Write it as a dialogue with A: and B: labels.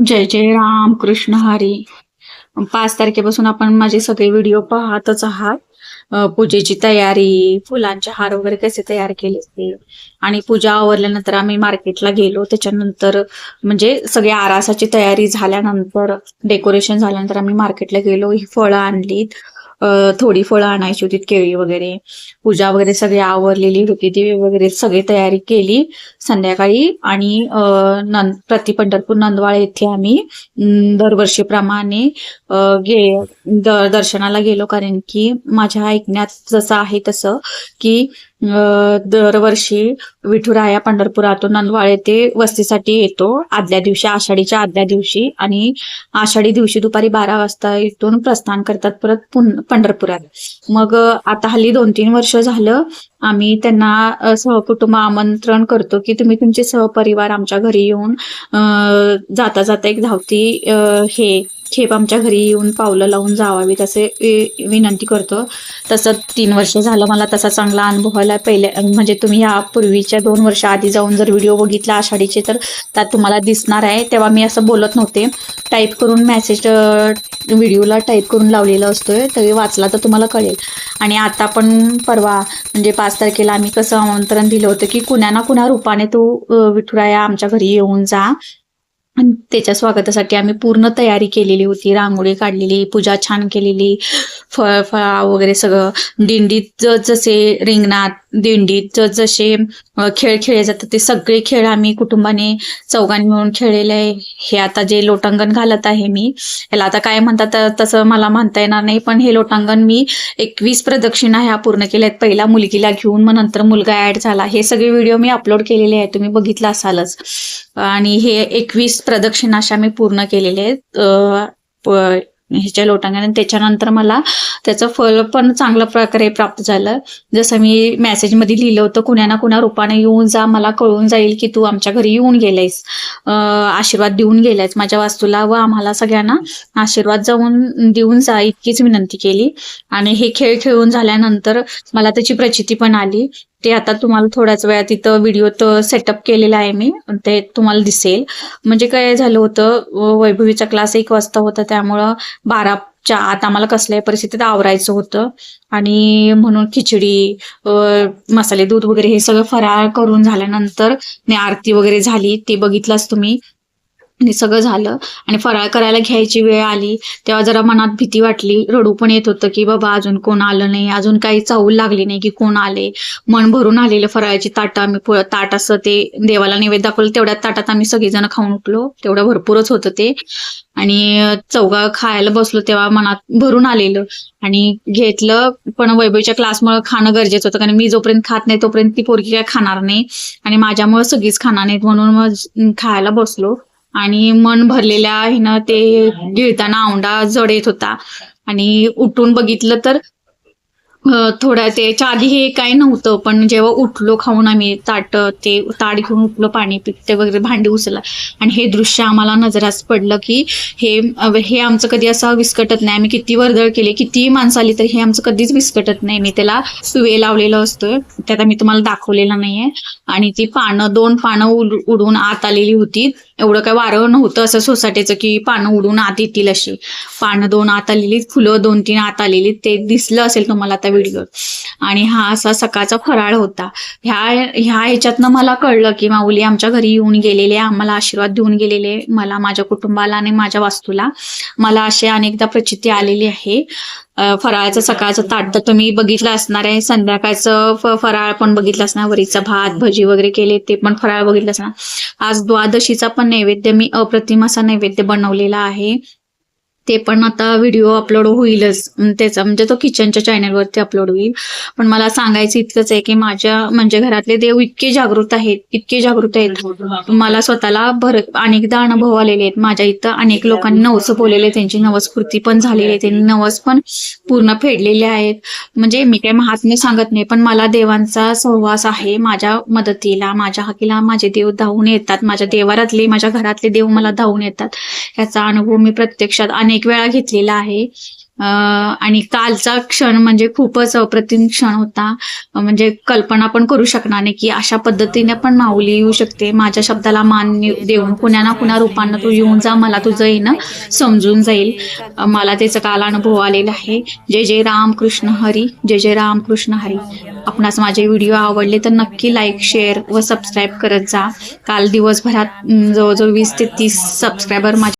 A: जय जय राम कृष्ण हरी. पाच तारखेपासून आपण माझे सगळे व्हिडिओ पाहतच आहात. पूजेची तयारी फुलांचे हार वगैरे कसे तयार केले ते आणि पूजा आवरल्यानंतर आम्ही मार्केटला गेलो. त्याच्यानंतर म्हणजे सगळ्या आरासाची तयारी झाल्यानंतर डेकोरेशन झाल्यानंतर आम्ही मार्केटला गेलो. ही फळं आणलीत. थोडी फळं आणायची होती केळी वगैरे. पूजा वगैरे सगळी आवरलेली होती ती वगैरे सगळी तयारी केली संध्याकाळी. आणि नंद प्रति पंढरपूर नंदवाळ येथे आम्ही दरवर्षीप्रमाणे गे द- दर्शनाला गेलो. कारण की माझ्या ऐकण्यात जसं आहे तसं की दरवर्षी विठुराया पंढरपुरातून नंदवाळे ते वस्तीसाठी येतो. आदल्या दिवशी आषाढीच्या आदल्या दिवशी आणि आषाढी दिवशी दुपारी बारा वाजता इथून प्रस्थान करतात परत पंढरपुरात. मग आता हल्ली दोन तीन वर्ष झालं आम्ही त्यांना सहकुटुंब आमंत्रण करतो की तुम्ही तुमचे सहपरिवार आमच्या घरी येऊन जाता जाता एक धावती हे खेप आमच्या घरी येऊन पावलं लावून जावावीत असे वि- विनंती करतो. तसं तीन वर्ष झालं मला तसा चांगला अनुभव आला पहिल्या म्हणजे तुम्ही या पूर्वीच्या दोन वर्ष आधी जाऊन जर व्हिडिओ बघितला आषाढीचे तर त्यात तुम्हाला दिसणार आहे. तेव्हा मी असं बोलत नव्हते. टाईप करून मॅसेज व्हिडिओला टाईप करून लावलेला आहे तरी वाचला तर तुम्हाला कळेल. आणि आता पण परवा म्हणजे पाच तारखेला आम्ही कसं आमंत्रण दिलं होतं की कुण्या ना कुणा रूपाने तू विठुराया आमच्या घरी येऊन जा. आणि त्याच्या स्वागतासाठी आम्ही पूर्ण तयारी केलेली होती. रांगोळी काढलेली पूजा छान केलेली फळ फळा वगैरे सगळं. दिंडीत जसे रिंगणात दिंडीत जसे खेळ खेळले जातात ते सगळे खेळ आम्ही कुटुंबाने चौघांनी मिळून खेळलेले आहे. हे आता जे लोटांगण घालत आहे मी याला आता काय म्हणतात तसं मला म्हणता येणार नाही पण हे लोटांगण मी एकवीस प्रदक्षिणा ह्या पूर्ण केल्या आहेत पहिला मुलगीला घेऊन मग नंतर मुलगा ऍड झाला. हे सगळे व्हिडिओ मी अपलोड केलेले आहेत तुम्ही बघितलं असालच. आणि हे एकवीस प्रदक्षिणा अशा मी पूर्ण केलेले आहेत. प- ह्याच्या लोटांगण. आणि त्याच्यानंतर मला त्याचं फळ पण चांगल्या प्रकारे प्राप्त झालं. जसं मी मेसेजमध्ये लिहिलं होतं कुण्या ना कुण्या रूपाने येऊन जा मला कळून जाईल की तू आमच्या घरी येऊन गेलायस. आशीर्वाद देऊन गेलायस माझ्या वास्तूला व आम्हाला सगळ्यांना आशीर्वाद जाऊन देऊन जा इतकीच विनंती केली. आणि हे खेळ खेळून झाल्यानंतर मला त्याची प्रचिती पण आली. ते आता तुम्हाला थोड्याच वेळात तिथं व्हिडिओत सेटअप केलेला आहे मी. ते तुम्हाला दिसेल. म्हणजे काय झालं होतं वैभवीचा क्लास एक वाजता होता त्यामुळं बाराच्या आत आम्हाला कसल्याही परिस्थितीत आवरायचं होतं. आणि म्हणून खिचडी मसाले दूध वगैरे हे सगळं फराळ करून झाल्यानंतर आरती वगैरे झाली ते बघितलास तुम्ही. आणि सगळं झालं आणि फराळ करायला घ्यायची वेळ आली. तेव्हा जरा मनात भीती वाटली. रडू पण येत होतं की बाबा अजून कोण आलं नाही. अजून काही चावूल लागली नाही की कोण आले. मन भरून आलेलं फराळाची ताटं आम्ही ताट असं ते देवाला नैवेद्य दाखवलं. तेवढ्या ताटात आम्ही सगळेजण खाऊन उठलो. तेवढं भरपूरच होतं ते. आणि चौगा खायला बसलो तेव्हा मनात भरून आलेलं. आणि घेतलं पण वैभवच्या क्लासमुळे खाणं गरजेचं होतं. कारण मी जोपर्यंत खात नाही तोपर्यंत ती पोरगी काय खाणार नाही. आणि माझ्यामुळे सगळीच खाणार नाहीत म्हणून मग खायला बसलो. आणि मन भरलेल्या हिनं ते गिळताना औंडा जड येत होता. आणि उठून बघितलं तर अं, थोड्या त्याच्या आधी हे काही नव्हतं पण जेव्हा उठलो खाऊन आम्ही ताट ते ताट घेऊन उठलो पाणी पिते वगैरे भांडी उचलला. आणि हे दृश्य आम्हाला नजरास पडलं की हे हे आमचं कधी असं विस्कटत नाही. आम्ही किती वर्दळ केली किती माणसं आली तर हे आमचं कधीच विस्कटत नाही. मी त्याला सुवे लावलेलं असतोय. त्यात मी तुम्हाला दाखवलेलं नाहीये. आणि ती पानं दोन पानं उड- उडून आत आलेली होती. एवढं काय वारं नव्हतं असं सोसायटीचं की पानं उडून आत येतील अशी. पानं दोन आत आलेली फुलं दोन तीन आत आलेली ते दिसलं असेल तुम्हाला आता व्हिडिओ. आणि हा असा सकाळचा फराळ होता. ह्या ह्या ह्याच्यातनं मला कळलं की माऊली आमच्या घरी येऊन गेलेले आम्हाला आशीर्वाद देऊन गेलेले मला माझ्या कुटुंबाला आणि माझ्या वास्तूला. मला असे अनेकदा प्रचिती आलेली आहे. फराळाचं सकाळचं ताट तर तुम्ही बघितलं असणार आहे. संध्याकाळचं फराळ पण बघितलं असणार. वरीचा भात भजी वगैरे केले ते पण फराळ बघितलं असणार. आज द्वादशीचा पण नैवेद्य मी अप्रतिम असा नैवेद्य बनवलेला आहे. ते पण आता व्हिडिओ अपलोड होईलच. त्याचा म्हणजे तो किचनच्या चॅनलवरती अपलोड होईल. पण मला सांगायचं इतकंच आहे की माझ्या म्हणजे घरातले देव इतके जागृत आहेत इतके जागृत आहेत. मला स्वतःला भर अनेकदा अनुभव आलेले आहेत. माझ्या इथं अनेक लोकांनी नवस बोललेले त्यांची नवसकृती पण झालेली आहे. त्यांनी नवस पण पूर्ण फेडलेले आहेत. म्हणजे मी काही महात्म्य सांगत नाही पण मला देवांचा सहवास आहे माझ्या मदतीला. माझ्या हकीला माझे देव धावून येतात. माझ्या देवारातले माझ्या घरातले देव मला धावून येतात. याचा अनुभव मी प्रत्यक्षात अनेक वेळा घेतलेला आहे. आणि कालचा क्षण म्हणजे खूपच अप्रतिम क्षण होता. म्हणजे कल्पना पण करू शकणार नाही की अशा पद्धतीने पण माऊली येऊ शकते. माझ्या शब्दाला मान देऊन कुण्या ना कुणा रूपानं तू येऊन जा मला तुझं येणं समजून जाईल. मला त्याचा काल अनुभव आलेला आहे. जय जय राम कृष्ण हरी जय जय राम कृष्ण हरी. आपणास माझे व्हिडिओ आवडले तर नक्की लाईक शेअर व सबस्क्राईब करत जा. काल दिवसभरात जवळजवळ वीस ते तीस सबस्क्रायबर माझे